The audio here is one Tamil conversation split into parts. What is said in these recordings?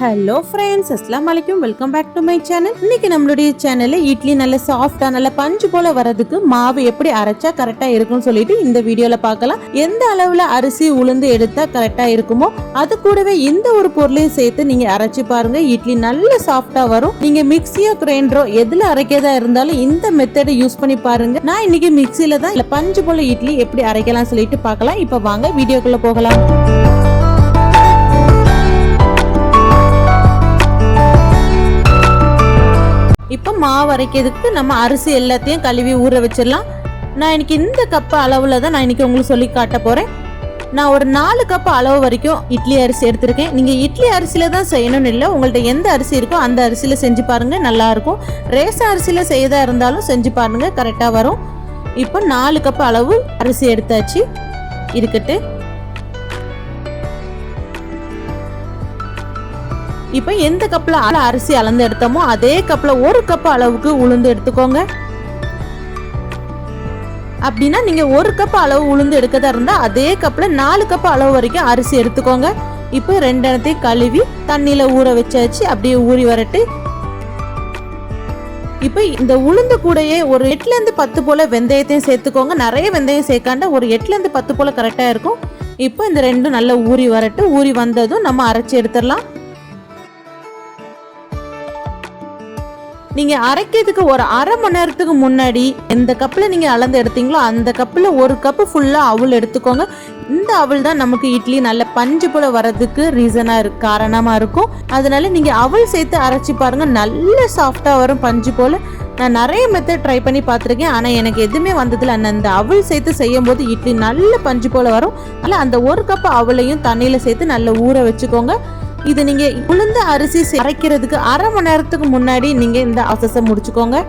ஹலோ ஃப்ரெண்ட்ஸ் அஸ்லாம் வலைக்கும் welcome back to my channel இன்னைக்கு நம்மளுடைய சேனல்ல இட்லி நல்ல சாஃப்டா நல்ல பஞ்சு போல வரதுக்கு மாவு எப்படி அரைச்சா கரெக்டா இருக்கும்னு சொல்லிட்டு இந்த வீடியோல பார்க்கலாம். எந்த அளவுல அரிசி உளுந்து எடுத்தா கரெக்டா இருக்குமோ அது கூடவே இந்த ஒரு பொருளையும் சேர்த்து நீங்க அரைச்சு பாருங்க. இட்லி நல்ல சாஃப்டா வரும். நீங்க மிக்சியோ கிரைண்டரோ எதுல அரைக்கிறதா இருந்தாலும் இந்த மெத்தடை யூஸ் பண்ணி பாருங்க. நான் இன்னைக்கு மிக்சியில தான் பஞ்சு போல இட்லி எப்படி அரைக்கலாம் சொல்லிட்டு பார்க்கலாம். இப்போ வாங்க வீடியோக்குள்ள போகலாம். மாவு அரைக்கிறதுக்கு நம்ம அரிசி எல்லாத்தையும் கழுவி ஊற வச்சிடலாம். நான் இன்னைக்கு இந்த கப்பு அளவில் தான் நான் இன்னைக்கு உங்களுக்கு சொல்லி காட்ட போகிறேன் நான் ஒரு நாலு கப் அளவு வரைக்கும் இட்லி அரிசி எடுத்திருக்கேன். நீங்கள் இட்லி அரிசியில் தான் செய்யணும்னு இல்லை உங்கள்ட்ட எந்த அரிசி இருக்கோ அந்த அரிசியில் செஞ்சு பாருங்கள் நல்லாயிருக்கும் ரேசன் அரிசியில் செய்யதாக இருந்தாலும் செஞ்சு பாருங்கள் கரெக்டாக வரும். இப்போ நாலு கப் அளவு அரிசி எடுத்தாச்சு. இருக்கட்டு இப்போ எந்த கப்பில் அள அரிசி அளந்து எடுத்தோமோ அதே கப்பில் ஒரு கப் அளவுக்கு உளுந்து எடுத்துக்கோங்க. அப்படின்னா நீங்கள் ஒரு கப் அளவு உளுந்து எடுக்கதா இருந்தால் அதே கப்பில் நாலு கப் அளவு வரைக்கும் அரிசி எடுத்துக்கோங்க. இப்போ ரெண்டு இடத்தையும் கழுவி தண்ணியில் ஊற வச்சாச்சு அப்படியே ஊறி வரட்டு. இப்போ இந்த உளுந்து கூடையே ஒரு எட்டுலேருந்து பத்து போல வெந்தயத்தையும் சேர்த்துக்கோங்க. நிறைய வெந்தயம் சேர்க்காண்ட ஒரு எட்டுலேருந்து பத்து போல கரெக்டாக இருக்கும். இப்போ இந்த ரெண்டும் நல்லா ஊறி வரட்டு. ஊறி வந்ததும் நம்ம அரைச்சி எடுத்துடலாம். நீங்க அரைக்கிறதுக்கு ஒரு அரை மணி நேரத்துக்கு முன்னாடி எந்த கப்பில் நீங்க அளந்து எடுத்தீங்களோ அந்த கப்பில் ஒரு கப்பு ஃபுல்லா அவள் எடுத்துக்கோங்க. இந்த அவள் தான் நமக்கு இட்லி நல்ல பஞ்சு போல வர்றதுக்கு ரீசனா இருக்கு காரணமா இருக்கும். அதனால நீங்க அவள் சேர்த்து அரைச்சி பாருங்க. நல்ல சாஃப்டா வரும் பஞ்சு போல. நான் நிறைய மெத்தட் ட்ரை பண்ணி பார்த்துருக்கேன். ஆனால் எனக்கு எதுவுமே வந்ததில்ல. அந்த அந்த அவள் சேர்த்து செய்யும் போது இட்லி நல்ல பஞ்சு போல வரும். அதனால் அந்த ஒரு கப் அவளையும் தண்ணியில் சேர்த்து நல்லா ஊற வச்சுக்கோங்க. இது நீங்க உளுந்த அரிசி அரைக்கிறதுக்கு அரை மணி நேரத்துக்கு முன்னாடி நீங்க இந்த அசஸை முடிச்சுக்கோங்க.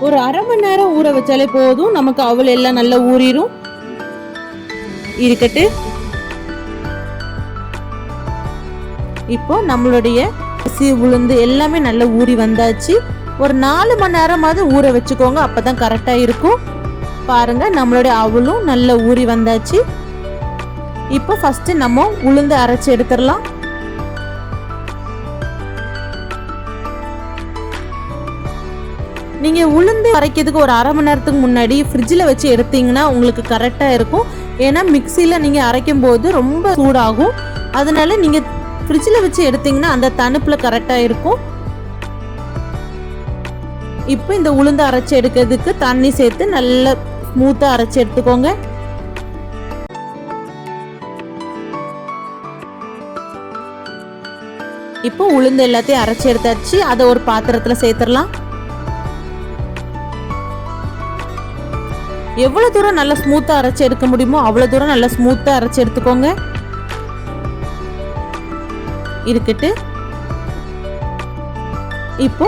ஒரு அரை மணி நேரம் ஊற வச்சாலே போதும். நமக்கு அவள் எல்லாம் நல்லா ஊறிடும் இருக்கட்டு. இப்போ நம்மளுடைய அரிசி உளுந்து எல்லாமே நல்லா ஊறி வந்தாச்சு. ஒரு நாலு மணி நேரமாவது ஊற வச்சுக்கோங்க. அப்பதான் கரெக்டா இருக்கும். பாருங்க நம்மளுடைய அவளும் நல்லா ஊறி வந்தாச்சு. இப்போ ஃபஸ்ட்டு நம்ம உளுந்து அரைச்சி எடுத்துடலாம். நீங்கள் உளுந்து அரைக்கிறதுக்கு ஒரு அரை மணி நேரத்துக்கு முன்னாடி ஃப்ரிட்ஜில் வச்சு எடுத்தீங்கன்னா உங்களுக்கு கரெக்டாக இருக்கும். ஏன்னா மிக்சியில் நீங்கள் அரைக்கும் போது ரொம்ப சூடாகும். அதனால நீங்கள் ஃப்ரிட்ஜில் வச்சு எடுத்தீங்கன்னா அந்த தணுப்பில் கரெக்டாக இருக்கும். இப்போ இந்த உளுந்து அரைச்சி எடுக்கிறதுக்கு தண்ணி சேர்த்து நல்லா ஸ்மூத்தாக அரைச்சி எடுத்துக்கோங்க. இப்போ உளுந்து எல்லாத்தையும் அரைச்சி எடுத்தாச்சு. அதை ஒரு பாத்திரத்துல சேர்த்துடலாம். எவ்வளவு தூரம் நல்லா ஸ்மூத்தா அரைச்சி எடுக்க முடியுமோ அவ்வளவு தூரம் நல்லா ஸ்மூத்தா அரைச்சி எடுத்துக்கோங்க. இருக்கட்டு இப்போ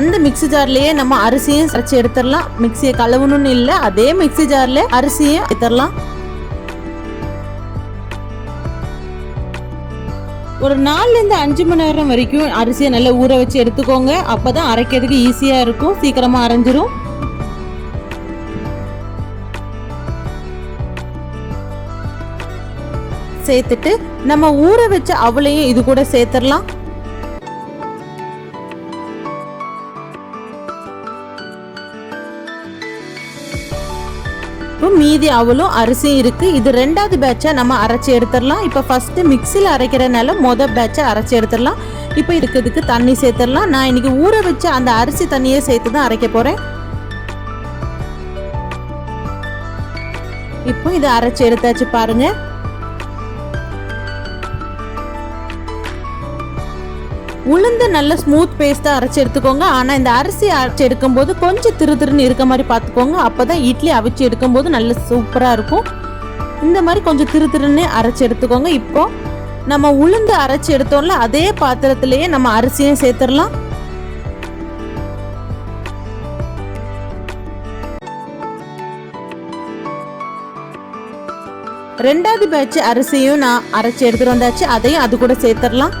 அந்த மிக்ஸி ஜார்லயே நம்ம அரிசியும் அரைச்சி எடுத்துடலாம். மிக்சியை கழுவணும்னு இல்லை அதே மிக்ஸி ஜார்ல அரிசியும் எடுத்துடலாம் ஒரு நாலுலேருந்து அஞ்சு மணி நேரம் வரைக்கும் அரிசியை நல்லா ஊற வச்சு எடுத்துக்கோங்க. அப்பதான் அரைக்கிறதுக்கு ஈஸியாக இருக்கும். சீக்கிரமாக அரைஞ்சிரும். சேர்த்துட்டு நம்ம ஊற வச்ச அவளையும் இது கூட சேர்த்துடலாம். இப்போ மீதி அவளும் அரிசியும் இருக்கு. இது ரெண்டாவது பேட்சை நம்ம அரைச்சி எடுத்துடலாம். இப்போ ஃபர்ஸ்ட் மிக்சியில் அரைக்கிறனால மொதல் பேட்சை அரைச்சி எடுத்துடலாம். இப்போ இருக்கிறதுக்கு தண்ணி சேர்த்துடலாம். நான் இன்னைக்கு ஊற வச்ச அந்த அரிசி தண்ணியை சேர்த்து தான் அரைக்க போகிறேன் இப்போ இதை அரைச்சி எடுத்தாச்சு பாருங்க. உளுந்து நல்ல ஸ்மூத் பேஸ்ட்டாக அரைச்சி எடுத்துக்கோங்க. ஆனால் இந்த அரிசி அரைச்சி எடுக்கும்போது கொஞ்சம் திரு திருன்னு இருக்க மாதிரி பார்த்துக்கோங்க அப்போ தான் இட்லி அவிச்சு எடுக்கும்போது நல்ல சூப்பராக இருக்கும். இந்த மாதிரி கொஞ்சம் திரு திருன்னு அரைச்சி எடுத்துக்கோங்க. இப்போ நம்ம உளுந்து அரைச்சி எடுத்தோம்ல அதே பாத்திரத்திலேயே நம்ம அரிசியும் சேர்த்துடலாம். ரெண்டாவது பேட்ச் அரிசியும் நான் அரைச்சி எடுத்துட்டு வந்தாச்சு. அதையும் அது கூட சேர்த்துடலாம்.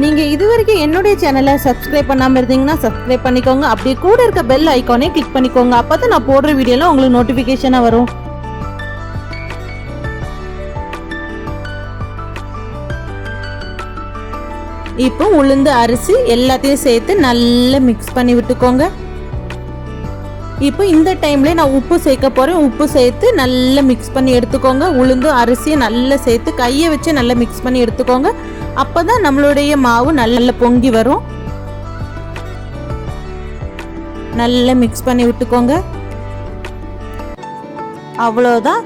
நீங்கள் இதுவரைக்கும் என்னுடைய சேனலை சப்ஸ்கிரைப் பண்ணாமல் இருந்தீங்கன்னா சப்ஸ்கிரைப் பண்ணிக்கோங்க. அப்படி கூட இருக்க பெல் ஐக்கானே கிளிக் பண்ணிக்கோங்க. அப்போ தான் நான் போடுற வீடியோலாம் உங்களுக்கு நோட்டிஃபிகேஷனாக வரும். இப்போ உளுந்து அரிசி எல்லாத்தையும் சேர்த்து நல்லா மிக்ஸ் பண்ணி விட்டுக்கோங்க. இப்போ இந்த டைம்ல நான் உப்பு சேர்க்க போகிறேன் உப்பு சேர்த்து நல்லா மிக்ஸ் பண்ணி எடுத்துக்கோங்க. உளுந்து அரிசியை நல்லா சேர்த்து கையை வச்சு நல்லா மிக்ஸ் பண்ணி எடுத்துக்கோங்க. அப்போ தான் நம்மளுடைய மாவு நல்லா பொங்கி வரும். நல்லா மிக்ஸ் பண்ணி விட்டுக்கோங்க. அவ்வளோதான்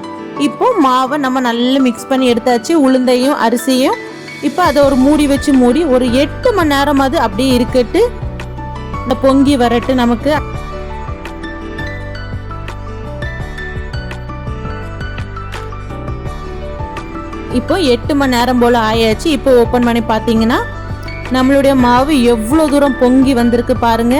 இப்போ மாவை நம்ம நல்லா மிக்ஸ் பண்ணி எடுத்தாச்சு. உளுந்தையும் அரிசியும். இப்போ அதை ஒரு மூடி வச்சு மூடி ஒரு எட்டு மணி நேரமாவது அப்படியே இருக்கட்டு. இந்த பொங்கி வரட்டு நமக்கு. இப்போ எட்டு மணி நேரம் போல் ஆயாச்சு. இப்போ ஓப்பன் பண்ணி பார்த்தீங்கன்னா நம்மளுடைய மாவு எவ்வளோ தூரம் பொங்கி வந்திருக்கு பாருங்க.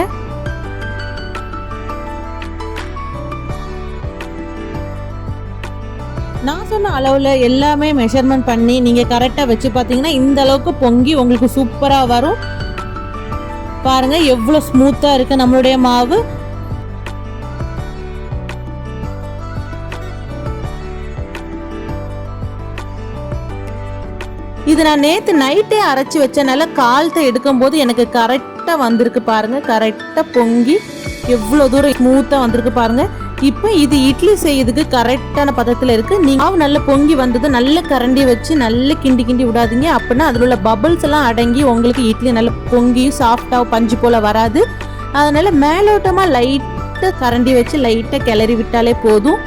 நான் சொன்ன அளவில் எல்லாமே மெஷர்மெண்ட் பண்ணி நீங்கள் கரெக்டாக வச்சு பார்த்தீங்கன்னா இந்த அளவுக்கு பொங்கி உங்களுக்கு சூப்பராக வரும். பாருங்க எவ்வளோ ஸ்மூத்தாக இருக்குது நம்மளுடைய மாவு. இது நான் நேற்று நைட்டே அரைச்சி வச்சனால காலத்தை எடுக்கும்போது எனக்கு கரெக்டாக வந்திருக்கு பாருங்க. கரெக்டாக பொங்கி எவ்வளோ தூரம் ஸ்மூத்தாக வந்திருக்கு பாருங்க. இப்போ இது இட்லி செய்யறதுக்கு கரெக்டான பதத்தில் இருக்கு. நீங்க மாவு நல்லா பொங்கி வந்தது நல்ல கரண்டி வச்சு நல்ல கிண்டி கிண்டி விடாதீங்க. அப்படின்னா அதில் உள்ள பபிள்ஸ் எல்லாம் அடங்கி உங்களுக்கு இட்லி நல்லா பொங்கியும் சாஃப்டாக பஞ்சு போல வராது. அதனால மேலோட்டமாக லைட்டாக கரண்டி வச்சு லைட்டாக கிளறி விட்டாலே போதும்.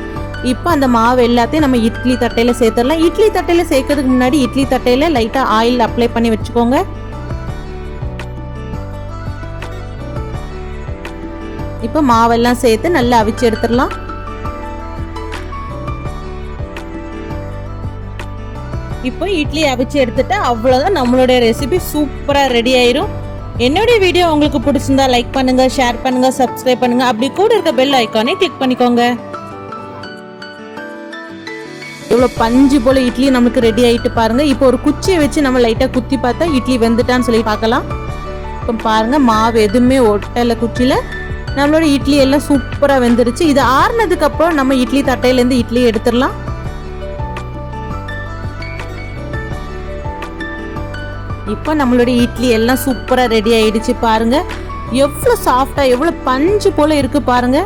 இப்போ அந்த மாவு எல்லாத்தையும் நம்ம இட்லி தட்டையில் சேர்த்துடலாம். இட்லி தட்டையில் சேர்க்கறதுக்கு முன்னாடி இட்லி தட்டையில் லைட்டாக ஆயில் அப்ளை பண்ணி வச்சுக்கோங்க. இப்போ மாவெல்லாம் சேர்த்து நல்லா அவிச்சு எடுத்துடலாம். இப்போ இட்லி அவிச்சு எடுத்துட்டு அவ்வளோதான் நம்மளுடைய ரெசிபி சூப்பராக ரெடி ஆயிரும். என்னுடைய வீடியோ உங்களுக்கு பிடிச்சிருந்தா லைக் பண்ணுங்க ஷேர் பண்ணுங்க சப்ஸ்கிரைப் பண்ணுங்க. அப்படி கூட இருக்க பெல் ஐக்கானே கிளிக் பண்ணிக்கோங்க. எவ்வளோ பஞ்சு போல இட்லி நமக்கு ரெடி ஆயிட்டு பாருங்க. இப்போ ஒரு குச்சியை வச்சு நம்ம லைட்டாக குத்தி பார்த்தா இட்லி வெந்துட்டான்னு சொல்லி பார்க்கலாம். இப்போ பாருங்க மாவு எதுவுமே ஒட்டலை குச்சியில். நம்மளோட இட்லி எல்லாம் சூப்பராக வெந்துருச்சு. இது ஆறுனதுக்கு அப்புறம் நம்ம இட்லி தட்டையிலேருந்து இட்லி எடுத்துடலாம். இப்போ நம்மளுடைய இட்லி எல்லாம் சூப்பராக ரெடி ஆயிடுச்சு பாருங்க. எவ்வளோ சாஃப்டாக எவ்வளோ பஞ்சு போல இருக்கு பாருங்க.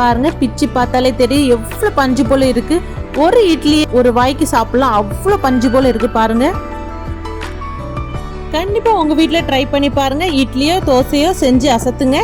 பாருங்க பிச்சு பார்த்தாலே தெரியும். எவ்வளோ பஞ்சு போல இருக்கு. ஒரு இட்லி ஒரு வாய்க்கு சாப்பிடலாம். அவ்வளோ பஞ்சு போல இருக்கு பாருங்க. கண்டிப்பாக உங்கள் வீட்டில் ட்ரை பண்ணி பாருங்கள் இட்லியோ தோசையோ செஞ்சு அசத்துங்க.